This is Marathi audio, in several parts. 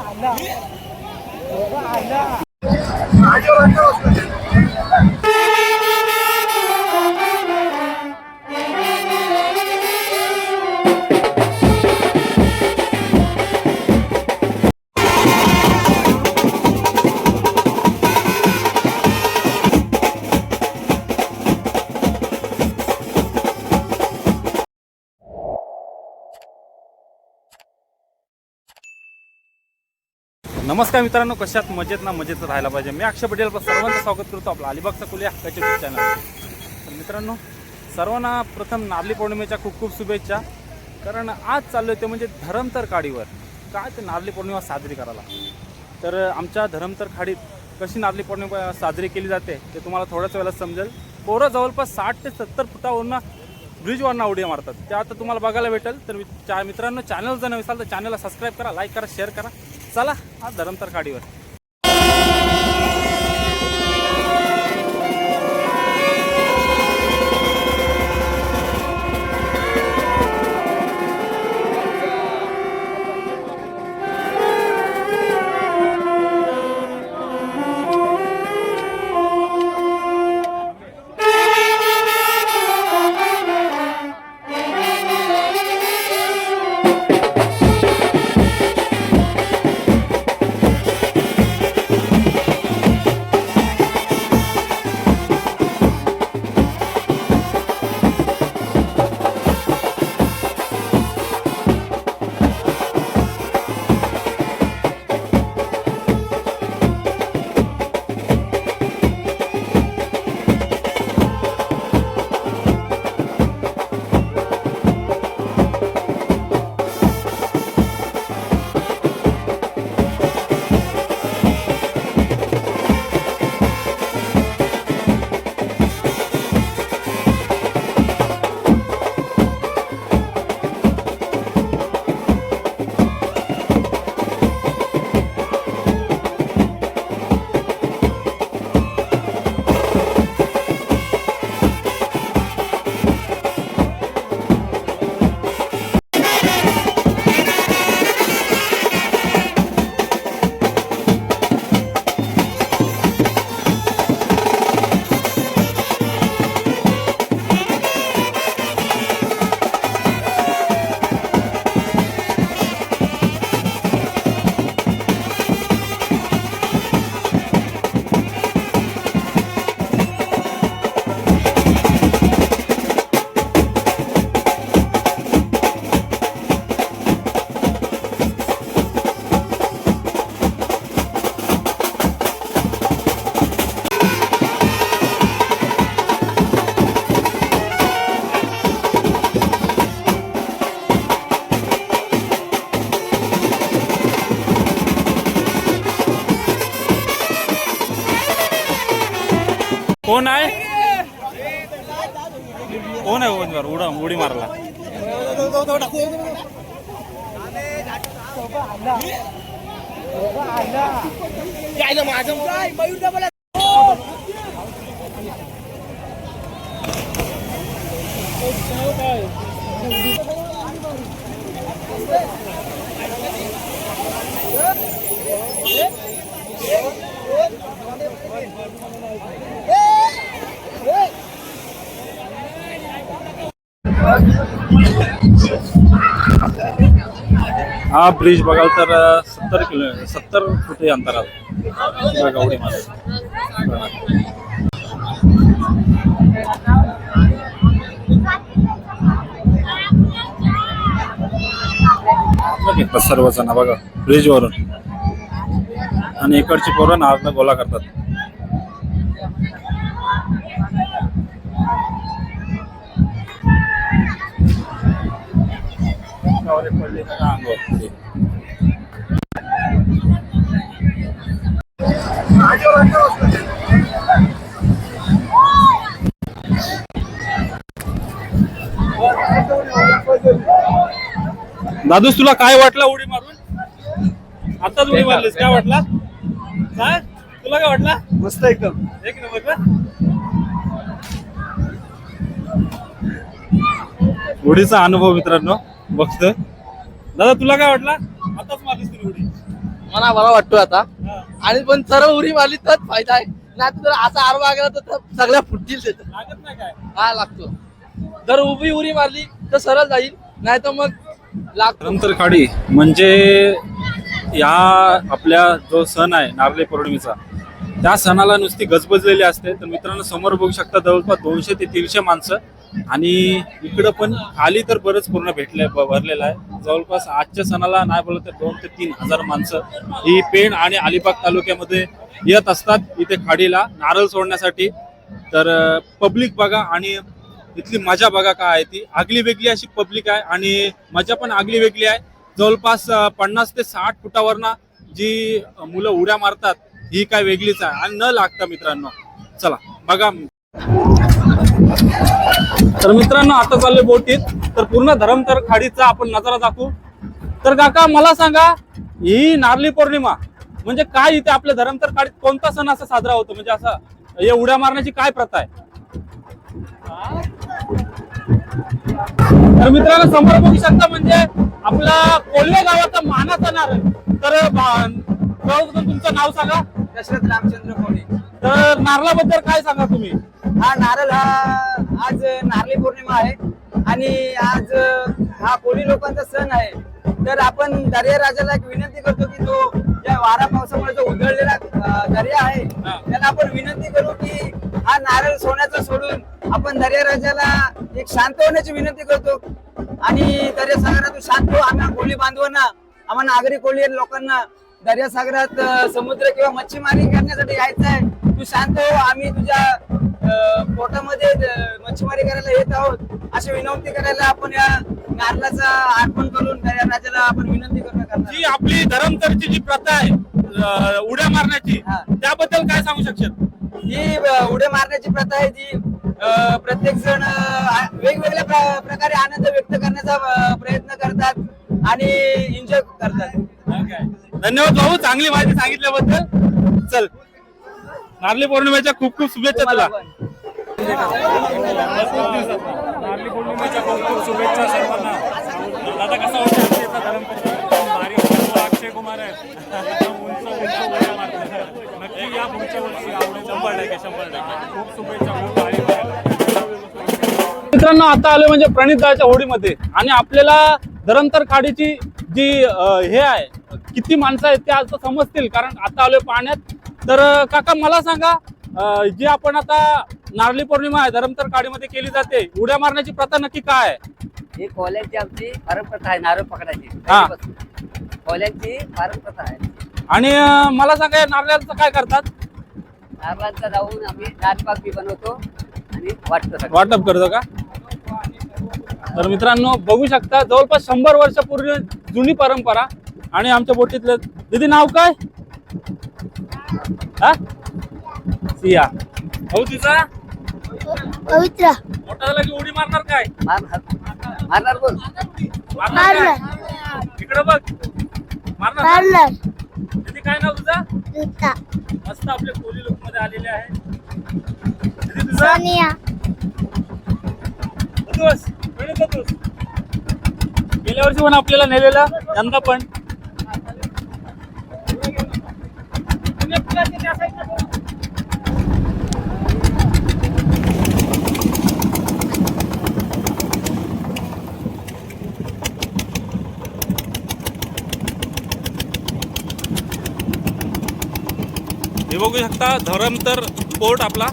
आला. आला नमस्कार मित्रांनो कशात मजेत ना मजेत राहायला पाहिजे? मी अक्षय पटेल सर्वांचं स्वागत करतो आपला अलिबागचा कुले हक्काच्या यूट्यूब चॅनल तर मित्रांनो सर्वांना प्रथम नारली पौर्णिमेच्या खूप खूप शुभेच्छा. कारण आज चाललो ते म्हणजे धरमतर काडीवर. काय ते नारली पौर्णिमा साजरी करायला? तर आमच्या धरमतर खाडीत कशी नारली पौर्णिमा साजरी केली जाते ते तुम्हाला थोड्याच वेळेला समजेल. पोरं जवळपास साठ ते सत्तर फुटावरून ब्रिजवरनं उड्या मारतात. ते आता तुम्हाला बघायला भेटेल. तर मी- चा मित्रांनो चॅनल जर नवीन असाल तर चॅनलला सबस्क्राईब करा लाईक करा शेअर करा. चला आज धरमतर काडीवर कोण आहे? कोण आहे उमेदवार? उडा उडी मारला. हो. हा ब्रिज बघाल तर सत्तर किलो सत्तर फुटे अंतरात बघा उडी सर्वजण बघा ब्रिजवरून. आणि इकडची पोरं नारनं गोला करतात. पडली अंगावर दादूस तुला काय वाटलं उडी मारून? आताच उडी मारलीस काय वाटला? काय? तुला काय वाटला? मस्त एकदम. एक नंबर का? उडीचा अनुभव मित्रांनो. बघतो दादा तुला काय वाटला? आताच मारलीस तू उडी. मला बरा वाटतो आता. हा. आणि पण सरळ उरी मारली तर फायदा आहे. नाही तर असा आरवा गेला तर सगळ्या फुटतील तिथं लागत नाही काय? हा लागतो. जर उभी उरी मारली तर सरळ जाईल. नाही तर मग लागतो. नंतर खाडी म्हणजे या आपल्या जो सण आहे नारळी पौर्णिमेचा त्या सणाला नुसती गजबजलेली असते. तर मित्रांनो समोर बघू शकता जवळपास दोनशे ते तीनशे माणसं आणि इकडं पण खाली तर बरंच पूर्ण भेटले भरलेलं आहे. जवळपास आजच्या सणाला नाही बोलत तर दोन ते तीन हजार माणसं ही पेण आणि अलिबाग तालुक्यामध्ये येत असतात इथे खाडीला. नारळ सोडण्यासाठी. तर पब्लिक बघा आणि इथली मजा बघा काय आहे ती. आगली वेगळी अशी पब्लिक आहे आणि मजा पण आगली वेगळी आहे. जवळपास पन्नास ते साठ फुटावरनं जी मुलं उड्या मारतात ही काय वेगळीच आहे. आणि न लागतं मित्रांनो चला बघा. तर मित्रांनो आता चाललोय बोटीत. तर पूर्ण धरमतर खाडीचा आपण नजारा दाखवू. तर काका मला सांगा ही नारळी पौर्णिमा म्हणजे काय इथे आपल्या धरमतर खाडीत कोणता सण असा साजरा होतो? म्हणजे असा हे उड्या मारण्याची काय प्रथा आहे? तर मित्रांनो समोर बघू शकता म्हणजे आपला कोल्हे गावाचा मानाचा नारळ. तर सर्वप्रथम तुमचं नाव सांगा. दशरथ रामचंद्र कोणी तर नारळाबद्दल काय सांगा तुम्ही? हा नारळ हा आज नारळी पौर्णिमा आहे. आणि आज हा कोळी लोकांचा सण आहे. तर आपण दर्या राजाला एक विनंती करतो की तो या वारा पावसामुळे जो उधळलेला दर्या आहे. त्याला आपण विनंती करू की हा नारळ सोन्याचा सोडून आपण दर्या राजाला एक शांत होण्याची विनंती करतो. आणि दर्या सागरातून शांत हो आम्ही कोळी बांधवांना आम्हा नागरी कोळी लोकांना दर्या सागरात अं, समुद्र किंवा मच्छीमारी करण्यासाठी यायचं आहे. तू शांत हो आम्ही तुझ्या पोटामध्ये मच्छीमारी करायला येत आहोत. अशी विनंती करायला आपण या नारळाचा अर्पण करून राजाला आपण विनंती करणं करणार जी आपली धरमतरची जी प्रथा आहे उड्या मारण्याची. त्याबद्दल काय सांगू शकशील? ही उड्या मारण्याची प्रथा आहे जी प्रत्येक जण वेगवेगळ्या प्र- प्रकारे आनंद व्यक्त करण्याचा प्रयत्न करतात आणि एन्जॉय करतात. धन्यवाद भाऊ चांगली माहिती सांगितल्याबद्दल. चल. नारळी पौर्णिमेच्या खूप खूप शुभेच्छा तुला तुम्हाला नारळी पौर्णिमेच्या खूप खूप शुभेच्छा सर्वांना दादा कसा होता आजचा धरमपत्नी भारी अक्षय कुमार आहे उंच उंच उड्या मारतात. नक्की या पुढच्या वर्षी आवडे शंभर टक्के शंभर टक्के खूप शुभेच्छा खूप भारी मित्रांनो आता आलो म्हणजे प्रणितदाच्या होडीमध्ये आणि आपल्याला धरमतर खाडीची जी हे आहे किती माणसं आहेत ते आज समजतील कारण आता आलोय पाण्यात तर काका मला सांगा जी आपण आता नारळी पौर्णिमा आहे धरमतर खाडीमध्ये केली जाते उड्या मारण्याची प्रथा नक्की काय आहे? ही कोल्यांची आमची परंपरा आहे नारळ पकडायची. हा. कोल्यांची परंपरा आहे. आणि अं, मला सांगा या नारळाचं काय करतात? नारळांचा जाऊन आम्ही दालपाक बी बनवतो आणि वाटतो सगळं. वाटप करतो का? तर मित्रांनो बघू शकता जवळपास शंभर वर्षापूर्वी जुनी परंपरा आणि आमच्या बोटीतलं दीदी नाव काय? हा? सिया. हो तिचा? पवित्र. मोठा झाला की उडी मारणार काय? मारणार मारणार बोल मारणार काय? इकडं बघ. मारणार का? पार्लर दीदी काय नाव तुझा? जुता मस्त आपले कोली लुकमध्ये आलेले आहे. दीदी तुझा? सोनिया. गणित बदूस. गेल्या वर्षी पण आपल्याला नेलेलं यंदा पण. हे बघू शकता धरमतर पोर्ट आपला.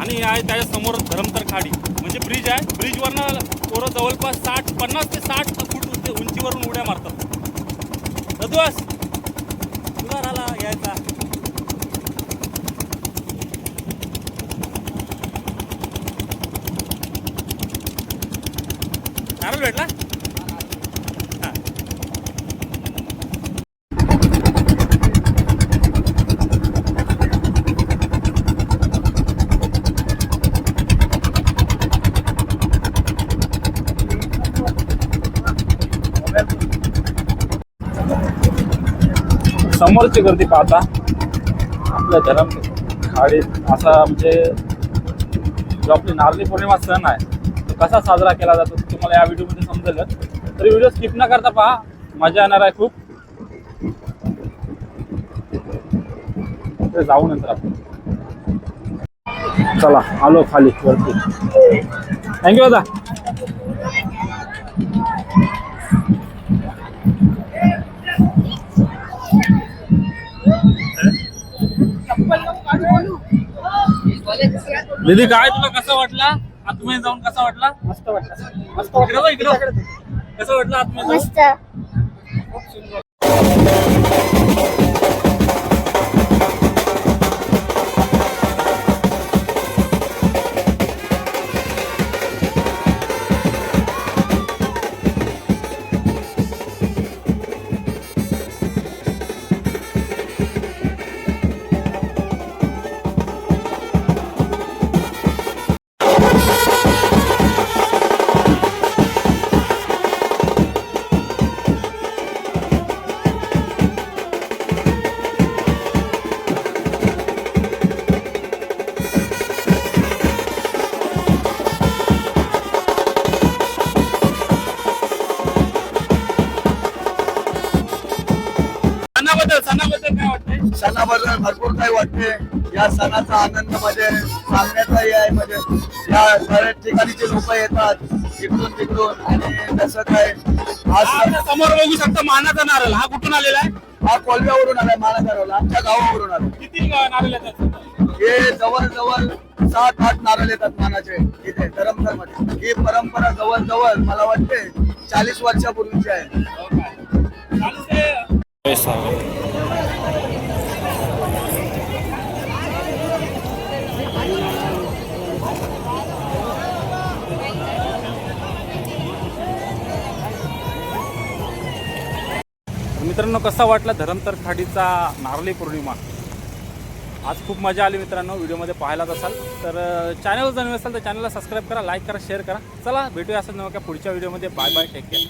आणि आहे त्याच्यासमोर धरमतर खाडी. म्हणजे ब्रिज आहे. ब्रिजवरनं पोरं जवळपास साठ पन्नास ते साठ फूट उंचीवरून उड्या मारतात. रदुवास तुला राहिला यायचा. नारळ भेटला? समोरची गर्दी पाहता आपल्या धरम खाडीत असा म्हणजे जो आपली नारळी पौर्णिमा सण आहे तो कसा साजरा केला जातो? तुम्हाला या व्हिडिओमध्ये समजेल. तरी व्हिडिओ स्किप न करता पहा मजा येणार आहे खूप. जाऊ नंतर आपण. चला आलो खाली वरती. थँक्यू दादा. दीदी काय तुला कसं वाटला? आतमध्ये जाऊन कसा वाटला? मस्त वाटला. मस्त वाटलं. इकडं कसं वाटलं जाऊन? मस्त. सणाबद्दल सणाबद्दल काय वाटतंय? सणाबद्दल भरपूर काही वाटते या सणाचा आनंदमध्ये सांगण्याचाही आहे म्हणजे या बऱ्याच ठिकाणीचे लोक येतात इकडून तिकडून आणि तसं काय आज हा, समोर बघू शकता मानाचा नारळ. हा कुठून आलेला आहे? हा कोलव्यावरून आलाय मानासारवला आमच्या गावावरून आला किती नारळ येतात? हे जवळ जवळ सात आठ नारळ येतात मानाचे. इथे धरमसरमध्ये ही परंपरा जवळ जवळ मला वाटते चाळीस वर्षापूर्वीची आहे. मित्रांनो कसा वाटला धरमतर खाडीचा नारळी पौर्णिमा? आज खूप मजा आली मित्रांनो व्हिडिओमध्ये पाहायलाच असाल. तर चॅनल जर नवीन असाल तर चॅनलला सबस्क्राईब करा लाईक करा शेअर करा. चला भेटूया असं नका पुढच्या व्हिडिओमध्ये. Bye bye take care